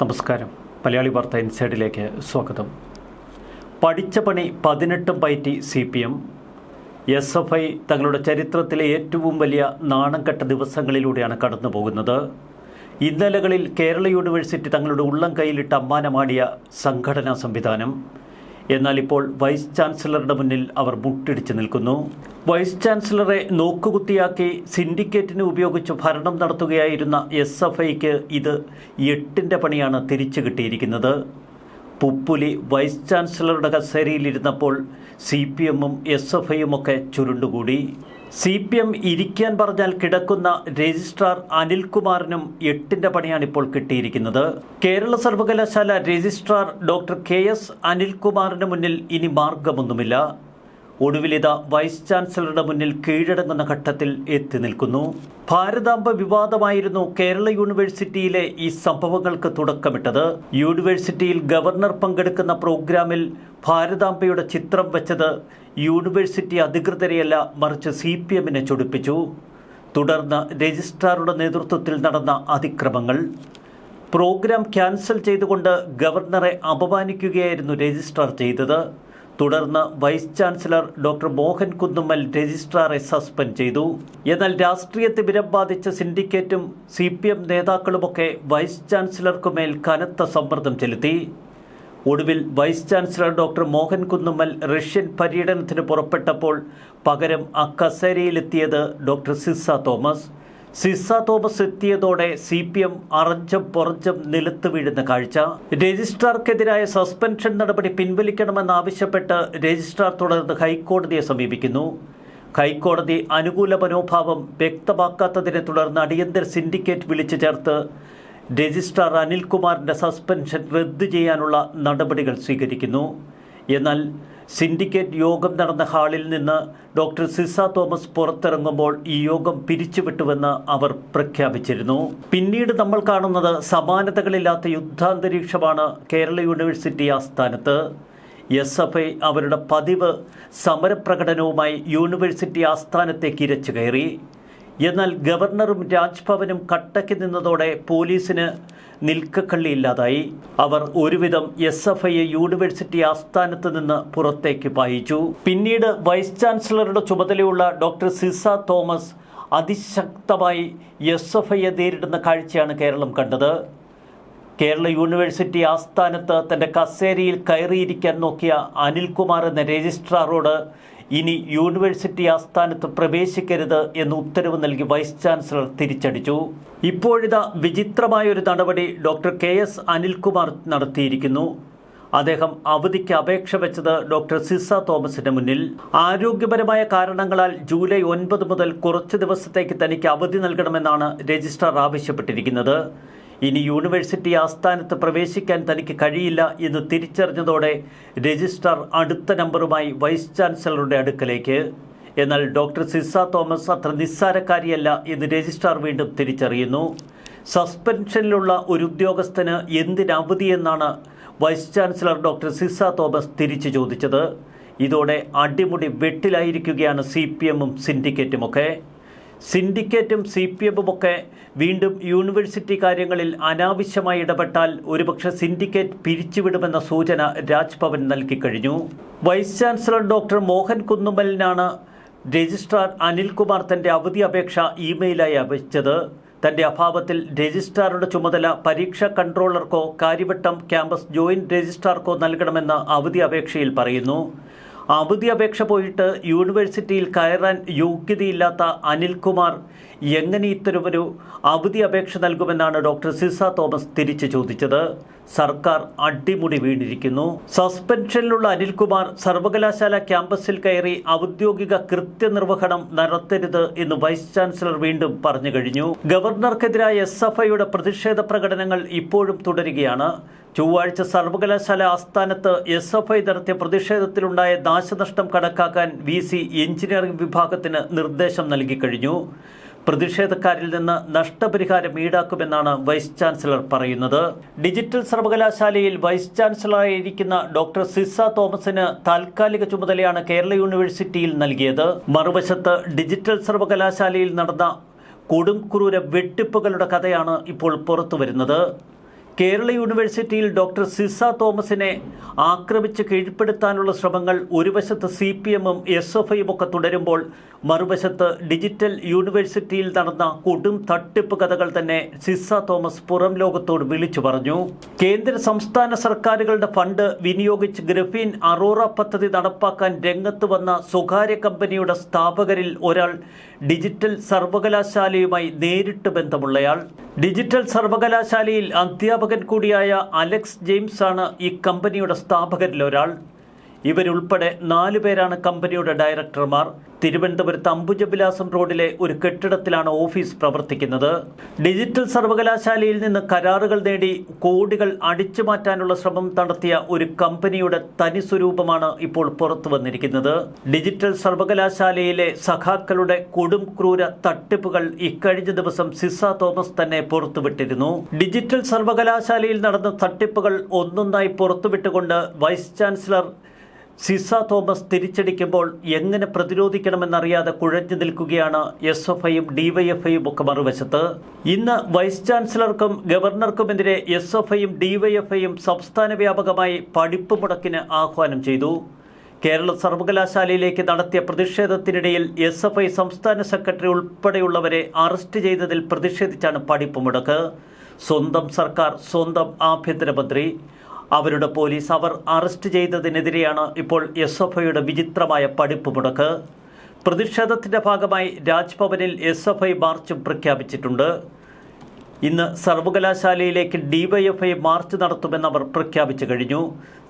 നമസ്കാരം. മലയാളി വാർത്ത ഇൻസൈഡിലേക്ക് സ്വാഗതം. പഠിച്ച പണി പതിനെട്ടും പയറ്റി C P M S F I തങ്ങളുടെ ചരിത്രത്തിലെ ഏറ്റവും വലിയ നാണംകെട്ട ദിവസങ്ങളിലൂടെയാണ് കടന്നു പോകുന്നത് ഇന്നലകളിൽ കേരള യൂണിവേഴ്സിറ്റി തങ്ങളുടെ ഉള്ളം കൈയിലിട്ട് അമ്മാനമാടിയ സംഘടനാ സംവിധാനം. എന്നാൽ ഇപ്പോൾ വൈസ് ചാൻസലറുടെ മുന്നിൽ അവർ മുട്ടിടിച്ച് നിൽക്കുന്നു. വൈസ് ചാൻസലറെ നോക്കുകുത്തിയാക്കി സിൻഡിക്കേറ്റിന് ഉപയോഗിച്ച് ഭരണം നടത്തുകയായിരുന്ന എസ് എഫ് ഐക്ക് ഇത് എട്ടിന്റെ പണിയാണ് തിരിച്ചു കിട്ടിയിരിക്കുന്നത്. പുപ്പുലി വൈസ് ചാൻസലറുടെ കസേരയിലിരുന്നപ്പോൾ സി പി എമ്മും എസ് എഫ് ഐയും ഒക്കെ ചുരുണ്ടുകൂടി. സി പി എം ഇരിക്കാൻ പറഞ്ഞാൽ കിടക്കുന്ന രജിസ്ട്രാർ അനിൽകുമാറിനും എട്ടിന്റെ പണിയാണ് ഇപ്പോൾ കിട്ടിയിരിക്കുന്നത്. കേരള സർവകലാശാല രജിസ്ട്രാർ ഡോക്ടർ കെ എസ് അനിൽകുമാറിന് മുന്നിൽ ഇനി മാർഗമൊന്നുമില്ല. ഒടുവിലിത വൈസ് ചാൻസലറുടെ മുന്നിൽ കീഴടങ്ങുന്ന ഘട്ടത്തിൽ എത്തി നിൽക്കുന്നു. ഭാരതാംബ വിവാദമായിരുന്നു കേരള യൂണിവേഴ്സിറ്റിയിലെ ഈ സംഭവങ്ങൾക്ക് തുടക്കമിട്ടത്. യൂണിവേഴ്സിറ്റിയിൽ ഗവർണർ പങ്കെടുക്കുന്ന പ്രോഗ്രാമിൽ ഭാരതാംബയുടെ ചിത്രം വെച്ചത് യൂണിവേഴ്സിറ്റി അധികൃതരെയല്ല മറിച്ച് സി പി എമ്മിനെ ചൊടിപ്പിച്ചു. തുടർന്ന് രജിസ്ട്രാറുടെ നേതൃത്വത്തിൽ നടന്ന അതിക്രമങ്ങൾ. പ്രോഗ്രാം ക്യാൻസൽ ചെയ്തുകൊണ്ട് ഗവർണറെ അപമാനിക്കുകയായിരുന്നു രജിസ്ട്രാർ ചെയ്തത്. തുടർന്ന് vice chancellor doctor Mohan Kunnummal രജിസ്ട്രാറെ suspend ചെയ്തു. എന്നാൽ രാഷ്ട്രീയത്തെ വിരം ബാധിച്ച സിൻഡിക്കേറ്റും സി പി എം നേതാക്കളുമൊക്കെ വൈസ് ചാൻസലർക്കുമേൽ കനത്ത സമ്മർദ്ദം ചെലുത്തി. ഒടുവിൽ vice chancellor doctor Mohan Kunnummal Russian പര്യടനത്തിന് പുറപ്പെട്ടപ്പോൾ പകരം അക്കസേരയിലെത്തിയത് ഡോക്ടർ സിസ തോമസ്. സിസ തോമസ് എത്തിയതോടെ സി പി എം അറഞ്ചം പുറഞ്ചം നിലത്ത് വീഴുന്ന കാഴ്ച. രജിസ്ട്രാർക്കെതിരായ സസ്പെൻഷൻ നടപടി പിൻവലിക്കണമെന്നാവശ്യപ്പെട്ട് രജിസ്ട്രാർ തുടർന്ന് ഹൈക്കോടതിയെ സമീപിക്കുന്നു. ഹൈക്കോടതി അനുകൂല മനോഭാവം വ്യക്തമാക്കാത്തതിനെ തുടർന്ന് അടിയന്തര സിൻഡിക്കേറ്റ് വിളിച്ചു ചേർത്ത് രജിസ്ട്രാർ അനിൽകുമാറിന്റെ സസ്പെൻഷൻ റദ്ദു ചെയ്യാനുള്ള നടപടികൾ സ്വീകരിക്കുന്നു. എന്നാൽ സിൻഡിക്കേറ്റ് യോഗം നടന്ന ഹാളിൽ നിന്ന് ഡോക്ടർ സിസ തോമസ് പുറത്തിറങ്ങുമ്പോൾ ഈ യോഗം പിരിച്ചുവിട്ടുവെന്ന് അവർ പ്രഖ്യാപിച്ചിരുന്നു. പിന്നീട് നമ്മൾ കാണുന്നത് സമാനതകളില്ലാത്ത യുദ്ധാന്തരീക്ഷമാണ് കേരള യൂണിവേഴ്സിറ്റി ആസ്ഥാനത്ത്. എസ് എഫ് ഐ അവരുടെ പതിവ് സമരപ്രകടനവുമായി യൂണിവേഴ്സിറ്റി ആസ്ഥാനത്തേക്ക് ഇരച്ചു കയറി. എന്നാൽ ഗവർണറും രാജ്ഭവനും കട്ടയ്ക്ക് നിന്നതോടെ പോലീസിന് നിൽക്കക്കള്ളിയില്ലാതായി. അവർ ഒരുവിധം എസ് എഫ് ഐയെ യൂണിവേഴ്സിറ്റി ആസ്ഥാനത്ത് നിന്ന് പുറത്തേക്ക് പായിച്ചു. പിന്നീട് വൈസ് ചാൻസലറുടെ ചുമതലയുള്ള ഡോക്ടർ സിസ തോമസ് അതിശക്തമായി എസ് എഫ് ഐയെ നേരിടുന്ന കാഴ്ചയാണ് കേരളം കണ്ടത്. കേരള യൂണിവേഴ്സിറ്റി ആസ്ഥാനത്ത് തന്റെ കസേരയിൽ കയറിയിരിക്കാൻ നോക്കിയ അനിൽകുമാർ എന്ന രജിസ്ട്രാറോട് ഇനി യൂണിവേഴ്സിറ്റി ആസ്ഥാനത്ത് പ്രവേശിക്കരുത് എന്ന് ഉത്തരവ് നൽകി വൈസ് ചാൻസലർ തിരിച്ചടിച്ചു. ഇപ്പോഴിത വിചിത്രമായ ഒരു നടപടി ഡോക്ടർ കെ എസ് അനിൽകുമാർ നടത്തിയിരിക്കുന്നു. അദ്ദേഹം അവധിക്ക് അപേക്ഷ വെച്ചത് ഡോക്ടർ സിസ തോമസിന്റെ മുന്നിൽ. ആരോഗ്യപരമായ കാരണങ്ങളാൽ ജൂലൈ ഒൻപത് മുതൽ കുറച്ച് ദിവസത്തേക്ക് തനിക്ക് അവധി നൽകണമെന്നാണ് രജിസ്ട്രാർ ആവശ്യപ്പെട്ടിരിക്കുന്നത്. ഇനി യൂണിവേഴ്സിറ്റി ആസ്ഥാനത്ത് പ്രവേശിക്കാൻ തനിക്ക് കഴിയില്ല എന്ന് തിരിച്ചറിഞ്ഞതോടെ രജിസ്ട്രാർ അടുത്ത നമ്പറുമായി വൈസ് ചാൻസലറുടെ അടുക്കലേക്ക്. എന്നാൽ ഡോക്ടർ സിസ തോമസ് അത്ര നിസ്സാരക്കാരിയല്ല എന്ന് രജിസ്ട്രാർ വീണ്ടും തിരിച്ചറിയുന്നു. സസ്പെൻഷനിലുള്ള ഒരു ഉദ്യോഗസ്ഥന് എന്തിനവധിയെന്നാണ് vice chancellor doctor Sisa Thomas തിരിച്ചു ചോദിച്ചത്. ഇതോടെ അടിമുടി വെട്ടിലായിരിക്കുകയാണ് സി പി എമ്മും സിൻഡിക്കേറ്റുമൊക്കെ. സിൻഡിക്കേറ്റും സി പി എമ്മുമൊക്കെ വീണ്ടും യൂണിവേഴ്സിറ്റി കാര്യങ്ങളിൽ അനാവശ്യമായി ഇടപെട്ടാൽ ഒരുപക്ഷെ സിൻഡിക്കേറ്റ് പിരിച്ചുവിടുമെന്ന സൂചന രാജ്ഭവൻ നൽകിക്കഴിഞ്ഞു വൈസ് ചാൻസലർ ഡോക്ടർ മോഹൻ കുന്നുമലിനാണ് രജിസ്ട്രാർ അനിൽകുമാർ തന്റെ അവധി അപേക്ഷ ഇമെയിലായി അയച്ചത്. തന്റെ അഭാവത്തിൽ രജിസ്ട്രാറുടെ ചുമതല പരീക്ഷാ കൺട്രോളർക്കോ കാര്യവട്ടം ക്യാമ്പസ് ജോയിന്റ് രജിസ്ട്രാർക്കോ നൽകണമെന്ന് അവധി അപേക്ഷയിൽ പറയുന്നു. അവധി അപേക്ഷ പോയിട്ട് യൂണിവേഴ്സിറ്റിയിൽ കയറാൻ യോഗ്യതയില്ലാത്ത അനിൽകുമാർ എങ്ങനെ ഇത്തരമൊരു അവധി അപേക്ഷ നൽകുമെന്നാണ് ഡോക്ടർ സിസ തോമസ് തിരിച്ചു ചോദിച്ചത്. സർക്കാർ അടിമുടി വീണിരിക്കുന്നു. സസ്പെൻഷനിലുള്ള അനിൽകുമാർ സർവകലാശാല ക്യാമ്പസിൽ കയറി ഔദ്യോഗിക കൃത്യനിർവഹണം നടത്തരുത് എന്ന് വൈസ് ചാൻസലർ വീണ്ടും പറഞ്ഞു കഴിഞ്ഞു. ഗവർണർക്കെതിരായ എസ് എഫ് ഐയുടെ പ്രതിഷേധ പ്രകടനങ്ങൾ ഇപ്പോഴും തുടരുകയാണ്. ചൊവ്വാഴ്ച സർവകലാശാല ആസ്ഥാനത്ത് എസ് എഫ് ഐ നടത്തിയ പ്രതിഷേധത്തിലുണ്ടായ നാശനഷ്ടം കണക്കാക്കാൻ വി സി എഞ്ചിനീയറിംഗ് വിഭാഗത്തിന് നിർദ്ദേശം നൽകിക്കഴിഞ്ഞു പ്രതിഷേധക്കാരിൽ നിന്ന് നഷ്ടപരിഹാരം ഈടാക്കുമെന്നാണ് വൈസ് ചാൻസലർ പറയുന്നത്. ഡിജിറ്റൽ സർവകലാശാലയിൽ വൈസ് ചാൻസലറായിരിക്കുന്ന ഡോക്ടർ സിസ തോമസിന് താൽക്കാലിക ചുമതലയാണ് കേരള യൂണിവേഴ്സിറ്റിയിൽ നൽകിയത്. മറുവശത്ത് ഡിജിറ്റൽ സർവകലാശാലയിൽ നടന്ന കൊടുംക്രൂര വെട്ടിപ്പുകളുടെ കഥയാണ് ഇപ്പോൾ പുറത്തു വരുന്നത് കേരള യൂണിവേഴ്സിറ്റിയിൽ ഡോക്ടർ സിസ തോമസിനെ ആക്രമിച്ച് കീഴ്പ്പെടുത്താനുള്ള ശ്രമങ്ങൾ ഒരു വശത്ത് സി പി എമ്മും എസ് എഫ് ഐയും ഒക്കെ തുടരുമ്പോൾ മറുവശത്ത് ഡിജിറ്റൽ യൂണിവേഴ്സിറ്റിയിൽ നടന്ന കൊടും തട്ടിപ്പ് കഥകൾ തന്നെ സിസ തോമസ് പുറം ലോകത്തോട് വിളിച്ചു പറഞ്ഞു. കേന്ദ്ര സംസ്ഥാന സർക്കാരുകളുടെ ഫണ്ട് വിനിയോഗിച്ച് ഗ്രഫീൻ അറോറ പദ്ധതി നടപ്പാക്കാൻ രംഗത്ത് വന്ന സ്വകാര്യ കമ്പനിയുടെ സ്ഥാപകരിൽ ഒരാൾ ഡിജിറ്റൽ സർവകലാശാലയുമായി നേരിട്ട് ബന്ധമുള്ളയാൾ. ഡിജിറ്റൽ സർവകലാശാലയിൽ അധ്യാപകൻ കൂടിയായ അലക്സ് ജെയിംസ് ആണ് ഈ കമ്പനിയുടെ സ്ഥാപകരിൽ ഒരാൾ ഇവരുൾപ്പെടെ നാലു പേരാണ് കമ്പനിയുടെ ഡയറക്ടർമാർ. തിരുവനന്തപുരത്ത് അംബുജവിലാസം റോഡിലെ ഒരു കെട്ടിടത്തിലാണ് ഓഫീസ് പ്രവർത്തിക്കുന്നത്. ഡിജിറ്റൽ സർവകലാശാലയിൽ നിന്ന് കരാറുകൾ നേടി കോടികൾ അടിച്ചു മാറ്റാനുള്ള ശ്രമം നടത്തിയ ഒരു കമ്പനിയുടെ തനി സ്വരൂപമാണ് ഇപ്പോൾ പുറത്തു വന്നിരിക്കുന്നത്. ഡിജിറ്റൽ സർവകലാശാലയിലെ സഖാക്കളുടെ കൊടും ക്രൂര തട്ടിപ്പുകൾ ഇക്കഴിഞ്ഞ ദിവസം സിസ തോമസ് തന്നെ പുറത്തുവിട്ടിരുന്നു. ഡിജിറ്റൽ സർവകലാശാലയിൽ നടന്ന തട്ടിപ്പുകൾ ഒന്നൊന്നായി പുറത്തുവിട്ടുകൊണ്ട് വൈസ് ചാൻസലർ സിസ തോമസ് തിരിച്ചടിക്കുമ്പോൾ എങ്ങനെ പ്രതിരോധിക്കണമെന്നറിയാതെ കുഴഞ്ഞു നിൽക്കുകയാണ് എസ് എഫ് ഐയും ഡിവൈഎഫ്ഐയും ഒക്കെ മറുവശത്ത്. ഇന്ന് വൈസ് ചാൻസലർക്കും ഗവർണർക്കുമെതിരെ എസ് എഫ് ഐയും ഡിവൈഎഫ്ഐയും സംസ്ഥാന വ്യാപകമായി പഠിപ്പ് മുടക്കിന് ആഹ്വാനം ചെയ്തു. കേരള സർവകലാശാലയിലേക്ക് നടത്തിയ പ്രതിഷേധത്തിനിടയിൽ എസ് എഫ് ഐ സംസ്ഥാന സെക്രട്ടറി ഉൾപ്പെടെയുള്ളവരെ അറസ്റ്റ് ചെയ്തതിൽ പ്രതിഷേധിച്ചാണ് പഠിപ്പ് മുടക്ക്. സ്വന്തം സർക്കാർ സ്വന്തം ആഭ്യന്തരമന്ത്രി അവരുടെ പോലീസ് അവർ അറസ്റ്റ് ചെയ്തതിനെതിരെയാണ് ഇപ്പോൾ എസ് എഫ് ഐയുടെ വിചിത്രമായ പഠിപ്പ് മുടക്ക്. പ്രതിഷേധത്തിന്റെ ഭാഗമായി രാജ്ഭവനിൽ എസ് എഫ് ഐ മാർച്ചും പ്രഖ്യാപിച്ചിട്ടുണ്ട്. ഇന്ന് സർവകലാശാലയിലേക്ക് ഡിവൈഎഫ്ഐ മാർച്ച് നടത്തുമെന്ന് അവർ പ്രഖ്യാപിച്ചു കഴിഞ്ഞു.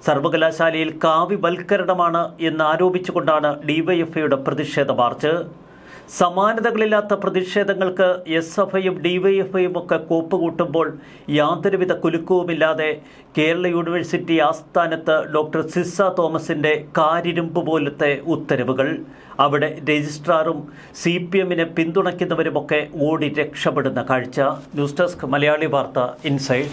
സർവകലാശാലയിൽ കാവ്യവൽക്കരണമാണ് എന്ന് ആരോപിച്ചുകൊണ്ടാണ് ഡിവൈഎഫ്ഐയുടെ പ്രതിഷേധ മാർച്ച്. സമാനതകളില്ലാത്ത പ്രതിഷേധങ്ങൾക്ക് എസ് എഫ്ഐയും ഡിവൈഎഫ്ഐയും ഒക്കെ കൂപ്പുകൂട്ടുമ്പോൾ യാതൊരുവിധ കുലുക്കവുമില്ലാതെ കേരള യൂണിവേഴ്സിറ്റി ആസ്ഥാനത്ത് ഡോക്ടർ സിസ തോമസിന്റെ കാരിരുമ്പ് പോലത്തെ ഉത്തരവുകൾ. അവിടെ രജിസ്ട്രാറും സി പി എമ്മിനെ പിന്തുണയ്ക്കുന്നവരുമൊക്കെ ഓടി രക്ഷപ്പെടുന്ന കാഴ്ച. ന്യൂസ് ഡെസ്ക് മലയാളി വാർത്ത ഇൻസൈഡ്.